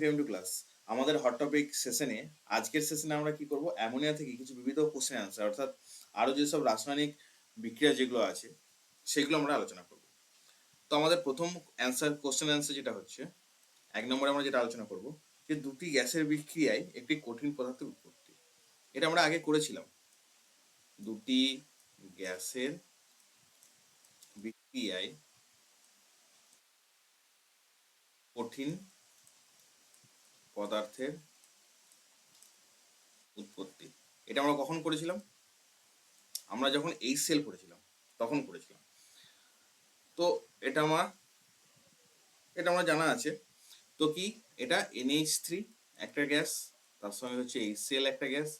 PM two class আমাদের hot topic সেশনে আজকের সেশনে আমরা কি করব? অ্যামোনিয়া থেকে কিছু বিবিধ কোশ্চেন অ্যান্সার অর্থাৎ আরও যেসব রাসায়নিক বিক্রিয়া যেগুলো আছে, সেগুলো আমরা আলোচনা করব। তো আমাদের প্রথম অ্যান্সার কোশ্চেন অ্যান্সার যেটা হচ্ছে, এক নম্বরে আমরা যেটা আলোচনা করব যে দুটি গ্যাসের বিক্রিয়ায় একটি কঠিন পদার্থের উৎপত্তি। এটা আমরা আগে করেছিলাম। দুটি গ্যাসের বিক্রিয়ায় কঠিন পদার্থের উৎপত্তি। এটা আমরা কখন করেছিলাম? আমরা যখন এই সেল পড়েছিলাম তখন করেছিলাম। তো এটা আমার এটা আমার জানা আছে। তো কি? এটা এনএইচ থ্রি একটা গ্যাস, তার সঙ্গে হচ্ছে এই সেল একটা গ্যাস।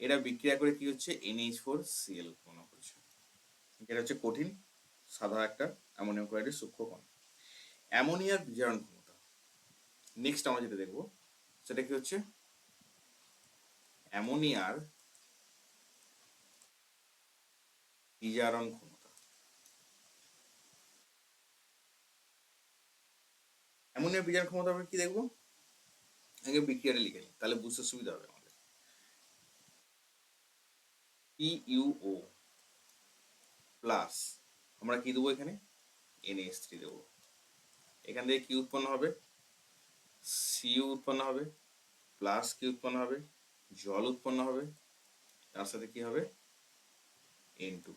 এটা বিক্রিয়া করে কি হচ্ছে? এনএইচ ফোর সিএল উৎপন্ন করছে। এটা হচ্ছে কঠিন, সাদা একটা অ্যামোনিয়াম ক্লোরাইডের সূক্ষ্ম কণ অ্যামোনিয়ার বিজারণ ক্ষমতা। নেক্সট আমরা যেটা দেখব সেটা কি হচ্ছে? অ্যামোনিয়ার বিজারণ ক্ষমতা। অ্যামোনিয়ার বিজারণ ক্ষমতা আমরা কি দেখব? আগে বিক্রিয়াটা লিখে নিই, তাহলে বুঝতে সুবিধা হবে আমাদের। পিইউও প্লাস আমরা কি দেবো এখানে? এনএস থ্রি দেবো। এখান থেকে কি উৎপন্ন হবে? সিইউ উৎপন্ন হবে প্লাস কি উৎপন্ন হবে, জল উৎপন্ন হবে, তার সাথে কি হবে? এন টু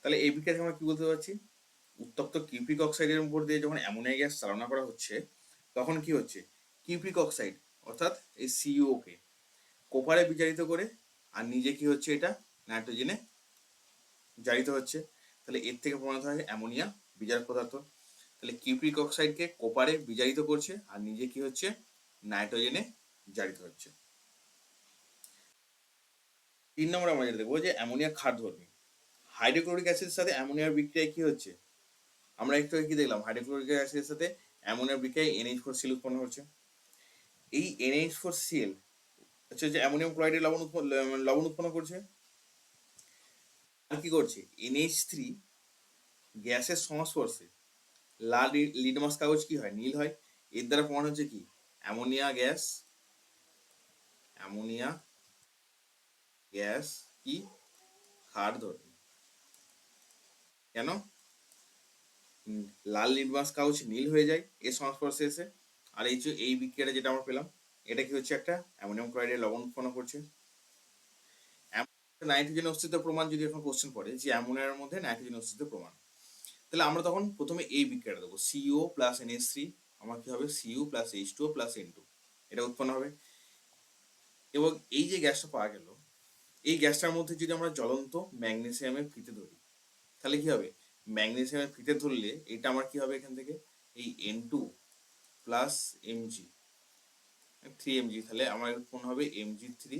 তাহলে এই বিক্রিয়া আমরা কি বলতে পারছি উত্তপ্ত কিউপিক অক্সাইডের উপর দিয়ে যখন অ্যামোনিয়া গ্যাস চালনা করা হচ্ছে, তখন কি হচ্ছে? কিউপিক অক্সাইড অর্থাৎ এই সিইও কে কোপারে বিজারিত করে, আর নিজে কি হচ্ছে এটা? নাইট্রোজেনে জারিত হচ্ছে। তাহলে এর থেকে প্রমাণিত হয় অ্যামোনিয়া বিজারক পদার্থ। তাহলে কিউপিক অক্সাইডকে কোপারে বিজারিত করছে আর নিজে কি হচ্ছে? নাইট্রোজেনে জারিত হচ্ছে। তিন নম্বর আমরা যেটা দেখব যে অ্যামোনিয়া ক্ষারধর্মী হাইড্রোক্লোরিক অ্যাসিডের সাথে অ্যামোনিয়ার বিক্রিয়ায় কি হচ্ছে? আমরা একটু কি দেখলাম? হাইড্রোক্লোরিক অ্যাসিডের সাথে অ্যামোনিয়ার বিক্রিয়ায় এনএইচ ফোর সিল উৎপন্ন হচ্ছে। এই এনএইচ ফোর সিএল হচ্ছে যে অ্যামোনিয়াম ক্লোরাইডের লবণ উৎপন্ন লবণ উৎপন্ন করছে। আর কি করছে? এনএইচ থ্রি গ্যাসের সংস্পর্শে লাল লিডমাস কাগজ কি হয়? নীল হয়। এর দ্বারা প্রমাণ হচ্ছে কি? অ্যামোনিয়া গ্যাস অ্যামোনিয়া গ্যাস কি? ক্ষার ধর্মী কেন? লাল লিডমাস কাগজ নীল হয়ে যায়, এর সংস্পর্শে এসে। আর এই যে, এই বিক্রিয়াটা যেটা আমরা পেলাম, এটা কি হচ্ছে একটা? অ্যামোনিয়াম ক্লোরাইডের লবণ উৎপন্ন করছে। নাইট্রোজেন অস্তিত্ব প্রমাণ যদি এখন কোশ্চেন পড়ে, যে অ্যামোনিয়ার মধ্যে নাইট্রোজেন অস্তিত্ব প্রমাণ। তাহলে আমরা তখন প্রথমে এই বিক্রিয়াটা দেবো। CO plus N S three আমার কি হবে? CU plus H two plus N two এটা উৎপন্ন হবে। এবং এই যে গ্যাসটা পাওয়া গেল, এই গ্যাসটার মধ্যে যদি আমরা জ্বলন্ত ম্যাগনেসিয়ামের ফিতে ধরি, তাহলে কি হবে? ম্যাগনেসিয়ামের ফিতে ধরলে এটা আমার কি হবে এখান থেকে? এই N two plus MG three MG তাহলে আমার উৎপন্ন হবে এমজি থ্রি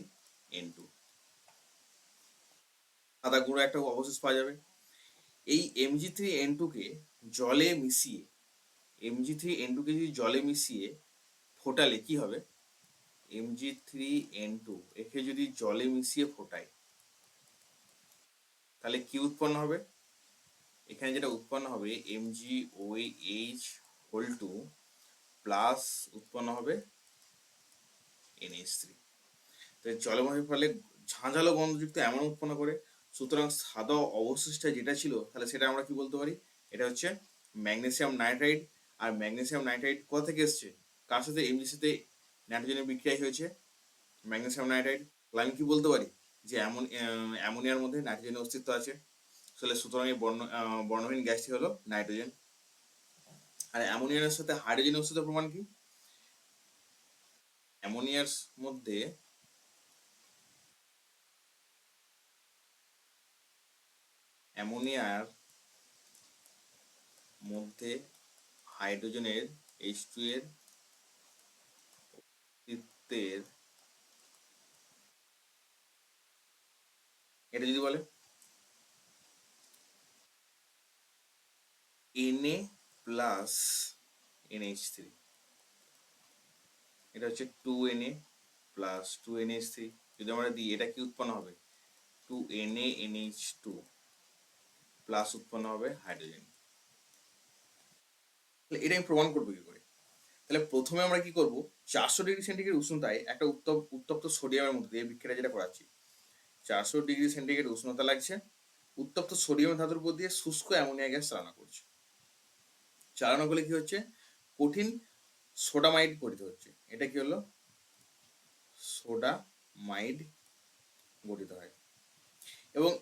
এন টু সাদা গুঁড়ো একটা অবশেষ পাওয়া যাবে। এই এমজি থ্রি এন টুকে জলে মিশিয়ে এমজি থ্রি এন টুকে যদি জলে মিশিয়ে ফোটালে কি হবে? এমজি থ্রি এন টু একে যদি জলে মিশিয়ে ফোটাই তাহলে কি উৎপন্ন হবে? এখানে যেটা উৎপন্ন হবে এমজি ওই এইচ হোল টু প্লাস উৎপন্ন হবে এনএইচ থ্রি তো জলবায়ুর ফলে ঝাঁঝালো গন্ধযুক্ত এমন উৎপন্ন করে সুতরাং সাদা অবশিষ্ট যেটা ছিল, তাহলে সেটা আমরা কি বলতে পারি? এটা হচ্ছে ম্যাগনেসিয়াম নাইট্রাইড আর ম্যাগনেসিয়াম নাইট্রাইড কোথা থেকে এসছে? কার সাথে? এমজির সাথে নাইট্রোজেনের বিক্রিয়া হয়েছে। ম্যাগনেসিয়াম নাইট্রাইড তাহলে আমি কি বলতে পারি? যে এমন অ্যামোনিয়ার মধ্যে নাইট্রোজেনের অস্তিত্ব আছে। তাহলে সুতরাং এই বর্ণ বর্ণহীন গ্যাসটি হলো নাইট্রোজেন। আর অ্যামোনিয়ার সাথে হাইড্রোজেনের অস্তিত্ব প্রমাণ কি? অ্যামোনিয়ার মধ্যে অ্যামোনিয়ার মধ্যে হাইড্রোজেনের এইচ টু এর এটা যদি বলে? Na প্লাস NH থ্রি এটা হচ্ছে two NA plus two NH three যদি আমরা দিই, এটা কি উৎপন্ন হবে? Two NA NH two plus উৎপন্ন হবে হাইড্রোজেন। তাহলে এটা আমি প্রমাণ করব কি করে? তাহলে প্রথমে আমরা কি করব? চারশো ডিগ্রি সেন্টিগ্রেড উষ্ণতায় একটা উত্তপ উত্তপ্ত সোডিয়ামের মধ্যে দিয়ে বিক্রিয়া যেটা করাচ্ছি। চারশো ডিগ্রি সেন্টিগ্রেড উষ্ণতা লাগছে। উত্তপ্ত সোডিয়াম ধাতুর উপর দিয়ে শুষ্ক অ্যামোনিয়া গ্যাস চালনা করছে। চালানো করলে কি হচ্ছে? কঠিন সোডামাইড গঠিত হচ্ছে। এটা কি হলো? সোডামাইড গঠিত হয়। এবং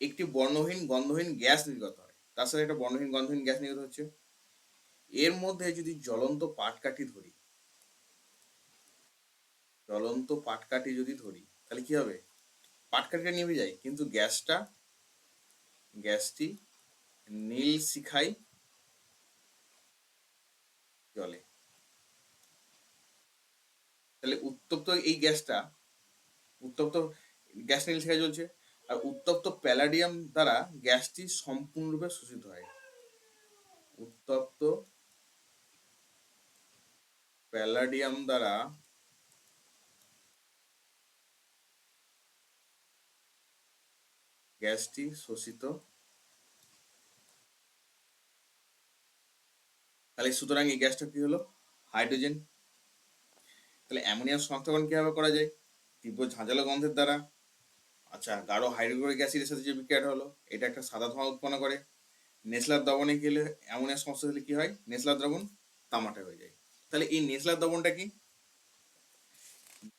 একটি বর্ণহীন গন্ধহীন গ্যাস নির্গত হয়। সাথে একটা বর্ণহীন গন্ধহীন গ্যাস নির্গত হচ্ছে। এর মধ্যে যদি জ্বলন্ত পাটকাঠি ধরি, জ্বলন্ত পাটকাঠি যদি ধরি, তাহলে কি হবে? পাটকাঠিটা নিভে যায়, কিন্তু গ্যাসটা, গ্যাসটি নীল শিখাই জলে তাহলে উত্তপ্ত এই গ্যাসটা, উত্তপ্ত গ্যাস নীল শিখাই জ্বলছে। আর উত্তপ্ত প্যালাডিয়াম দ্বারা গ্যাসটি সম্পূর্ণরূপে শোষিত হয়। উত্তপ্ত প্যালাডিয়াম দ্বারা গ্যাসটি শোষিত তাহলে সুতরাং এই গ্যাসটা কি হলো? হাইড্রোজেন। তাহলে অ্যামোনিয়াম শনাক্তকরণ কীভাবে করা যায়? তীব্র ঝাঁঝালো গন্ধের দ্বারা আচ্ছা গাঢ় হাইড্রোক্লোরিক অ্যাসিডের সাথে যে বিক্রিয়াটা হলো, এটা একটা সাদা ধোঁয়া উৎপন্ন করে। নেসলার দ্রবণে গেলে অ্যামোনিয়ার সমস্যা হলে কি হয়? নেসলার দ্রবণ তামাটে হয়ে যায়। তাহলে এই নেসলার দ্রবণটা কি?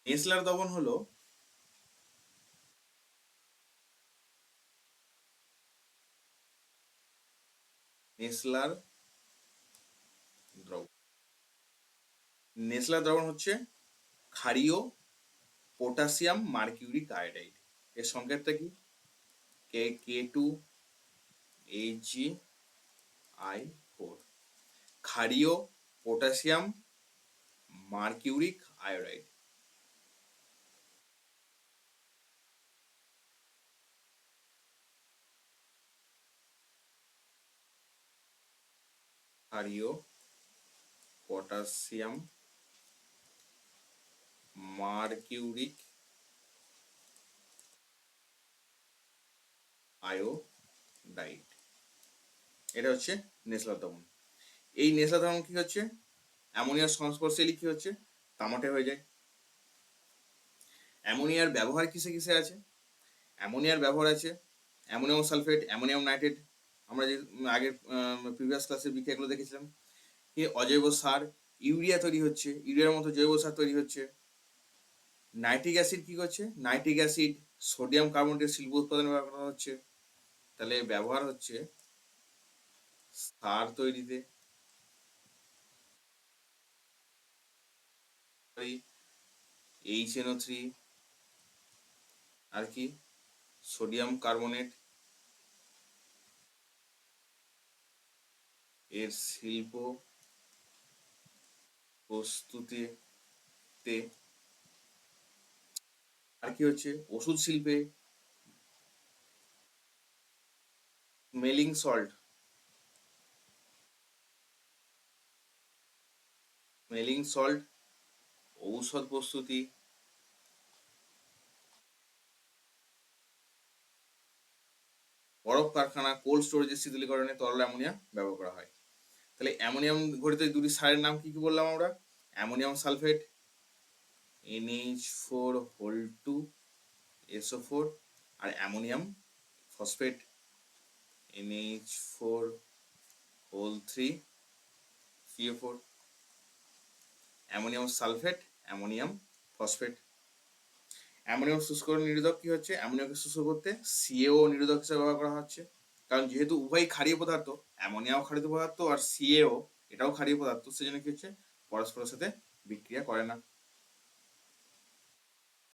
নেসলার দ্রবণ হলো নেসলার দ্রবণ। নেসলার দ্রবণ হচ্ছে ক্ষারীয় পটাশিয়াম মার্কিউরিক আয়োডাইড। এর সংকেতটা কি? K K two H G I four ক্ষারীয় potassium mercuric iodide ক্ষারীয় পটাশিয়াম মার্কিউরিক আয়োডাইড এটা হচ্ছে নেসলার দমন এই নেসলার দমন কি হচ্ছে? অ্যামোনিয়ার সংস্পর্শে কি হচ্ছে? তামাটে হয়ে যায়। অ্যামোনিয়ার ব্যবহার কিসে কিসে আছে? অ্যামোনিয়ার ব্যবহার আছে অ্যামোনিয়াম সালফেট, অ্যামোনিয়াম নাইট্রেট। আমরা যে আগের প্রিভিয়াস ক্লাসে বিক্রিয়াগুলো দেখেছিলাম। কি অজৈব সার, ইউরিয়া তৈরি হচ্ছে, ইউরিয়ার মতো জৈব সার তৈরি হচ্ছে। নাইট্রিক অ্যাসিড কি করছে? নাইট্রিক অ্যাসিড সোডিয়াম কার্বনেটের শিল্প উৎপাদনে ব্যবহার করা হচ্ছে। তাহলে ব্যবহার হচ্ছে সার তৈরিতে। এইচ এনও থ্রি আর কি? সোডিয়াম কার্বনেট এর শিল্প প্রস্তুতিতে। আর কি হচ্ছে? ওষুধ শিল্পে মেলিং সল্ট মেলিং সল্ট ঔষধ প্রস্তুতি। বরফ কারখানা কোল্ড স্টোরেজের শীতলীকরণে তরল অ্যামোনিয়া ব্যবহার করা হয়। তাহলে অ্যামোনিয়াম ঘটিত দুটি সারের নাম কি কি বললাম আমরা? Ammonium sulphate NH four whole two SO four আর ammonium phosphate NH four whole three CO four ammonium sulphate ammonium phosphate ammonium শুষ্করণ নিরোধক কি হচ্ছে? অ্যামোনিয়ামকে শুষ্ক করতে সিএও নিরোধক হিসেবে ব্যবহার করা হচ্ছে। কারণ যেহেতু উভয় ক্ষারীয় পদার্থ, অ্যামোনিয়াও ক্ষারীয় পদার্থ আর সিএও এটাও ক্ষারীয় পদার্থ, সেজন্য কি হচ্ছে? পরস্পরের সাথে বিক্রিয়া করে না।